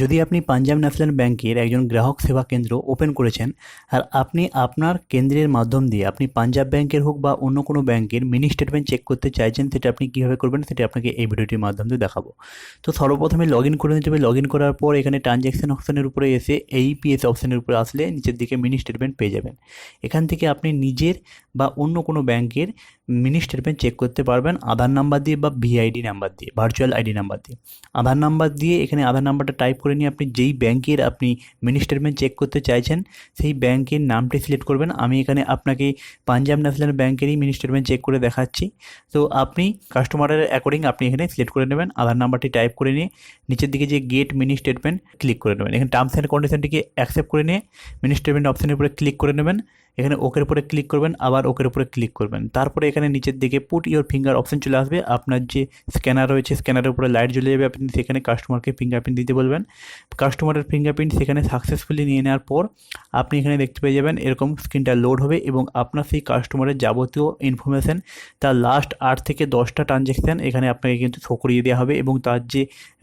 যদি আপনি পাঞ্জাব ন্যাশনাল ব্যাংকের একজন গ্রাহক সেবা কেন্দ্র ওপেন করেছেন, আর আপনি আপনার কেন্দ্রের মাধ্যম দিয়ে আপনি পাঞ্জাব ব্যাংকের হোক বা অন্য কোনো ব্যাংকের মিনি স্টেটমেন্ট চেক করতে চাইছেন, সেটা আপনি কীভাবে করবেন সেটা আপনাকে এই ভিডিওটির মাধ্যম দিয়ে দেখাবো। তো সর্বপ্রথমে লগ ইন করে নিতে হবে। লগ ইন করার পর এখানে ট্রানজ্যাকশন অপশানের উপরে এসে এইপিএস অপশানের উপরে আসলে নিচের দিকে মিনি স্টেটমেন্ট পেয়ে যাবেন। এখান থেকে আপনি নিজের বা অন্য কোনো ব্যাংকের মিনি স্টেটমেন্ট চেক করতে পারবেন আধার নাম্বার দিয়ে বা ভিআইডি নাম্বার দিয়ে ভার্চুয়াল আইডি নাম্বার দিয়ে। আধার নাম্বার দিয়ে এখানে আধার নাম্বারটা টাইপ করে নিয়ে আপনি যেই ব্যাংকের আপনি মিনি স্টেটমেন্ট চেক করতে চাইছেন, সেই ব্যাংকের নামটি সিলেক্ট করবেন। আমি এখানে আপনাকে পাঞ্জাব ন্যাশনাল ব্যাংকেরই মিনি স্টেটমেন্ট চেক করে দেখাচ্ছি। তো আপনি কাস্টমারের অ্যাকর্ডিং আপনি এখানে সিলেক্ট করে নেবেন। আধার নাম্বারটি টাইপ করে নিয়ে নিচের দিকে যে গেট মিনি স্টেটমেন্ট ক্লিক করে নেবেন। এখানে টার্মস অ্যান্ড কন্ডিশনটিকে অ্যাকসেপ্ট করে নিয়ে মিনি স্টেটমেন্ট অপশানের উপরে ক্লিক করে নেবেন। এখানে ওকের উপরে ক্লিক করবেন, আবার ওকের উপরে ক্লিক করবেন। তারপরে এখানে নিচের দিকে পুট ইওর ফিঙ্গার অপশন চলে আসবে। আপনার যে স্ক্যানার রয়েছে স্ক্যানারের উপরে লাইট জ্বলে যাবে। আপনি সেখানে কাস্টমারকে ফিঙ্গারপ্রিন্ট দিতে বলবেন। কাস্টমারের ফিঙ্গারপ্রিন্ট সেখানে সাকসেসফুলি নিয়ে নেওয়ার পর আপনি এখানে দেখতে পেয়ে যাবেন এরকম স্ক্রিনটা লোড হবে এবং আপনার সেই কাস্টমারের যাবতীয় ইনফরমেশান তার লাস্ট আট থেকে দশটা ট্রানজ্যাকশান এখানে আপনাকে কিন্তু শো করিয়ে দেওয়া হবে এবং তার যে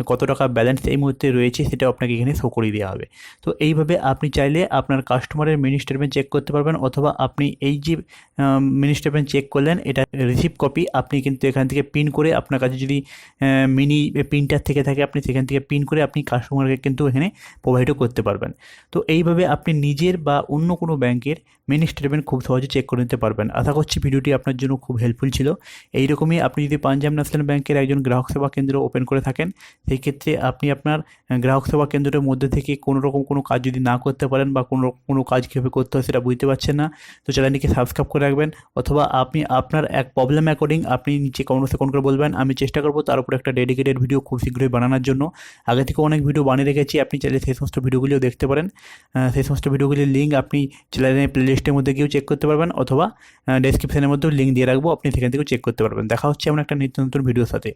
কত টাকা ব্যালেন্স এই মুহূর্তে রয়েছে সেটা আপনাকে এখানে শো করিয়ে দেওয়া হবে। তো এইভাবে আপনি চাইলে আপনার কাস্টমারের মিনি স্টেটমেন্ট চেক করতে পারবেন অথবা আপনি এই যে মিনি স্টেটমেন্ট চেক করলেন, এটা রিসিভ কপি আপনি কিন্তু এখান থেকে পিন করে আপনার কাছে যদি মিনি প্রিন্টার থেকে থাকে, আপনি সেখান থেকে পিন করে আপনি কাস্টমারকে কিন্তু এখানে প্রোভাইডও করতে পারবেন। তো এইভাবে আপনি নিজের বা অন্য কোনো ব্যাংকের মিনি স্টেটমেন্ট খুব সহজে চেক করে নিতে পারবেন। আশা করছি ভিডিওটি আপনার জন্য খুব হেল্পফুল ছিল। এইরকমই আপনি যদি পাঞ্জাব ন্যাশনাল ব্যাংকের একজন গ্রাহক সেবা কেন্দ্র ওপেন করে থাকেন, সেই ক্ষেত্রে আপনি আপনার গ্রাহক সেবা কেন্দ্রের মধ্যে থেকে কোনো রকম কোনো কাজ যদি না করতে পারেন বা কোনো কোনো কাজ কীভাবে করতে হয় সেটা বুঝতে পারছেন না, তো চ্যানেলটিকে সাবস্ক্রাইব করে রাখবেন অথবা আপনি আপনার এক প্রবলেম অ্যাকর্ডিং আপনি নিচে কমেন্ট সেকন্ড করে বলবেন, আমি চেষ্টা করব তার উপর একটা ডেডিকেটেড ভিডিও খুব শীঘ্রই বানানোর জন্য। আগে থেকে অনেক ভিডিও বানিয়ে রেখেছি, আপনি চাইলে সেই সমস্ত ভিডিওগুলিও দেখতে পারেন। সেই সমস্ত ভিডিওগুলির লিঙ্ক আপনি চ্যানেলের প্লেলিস্টের মধ্যে গিয়েও চেক করতে পারবেন অথবা ডেসক্রিপশনের মধ্যেও লিঙ্ক দিয়ে রাখব, আপনি সেখান থেকেও চেক করতে পারবেন। দেখা হচ্ছে এমন একটা নিত্য নতুন ভিডিওর সাথে।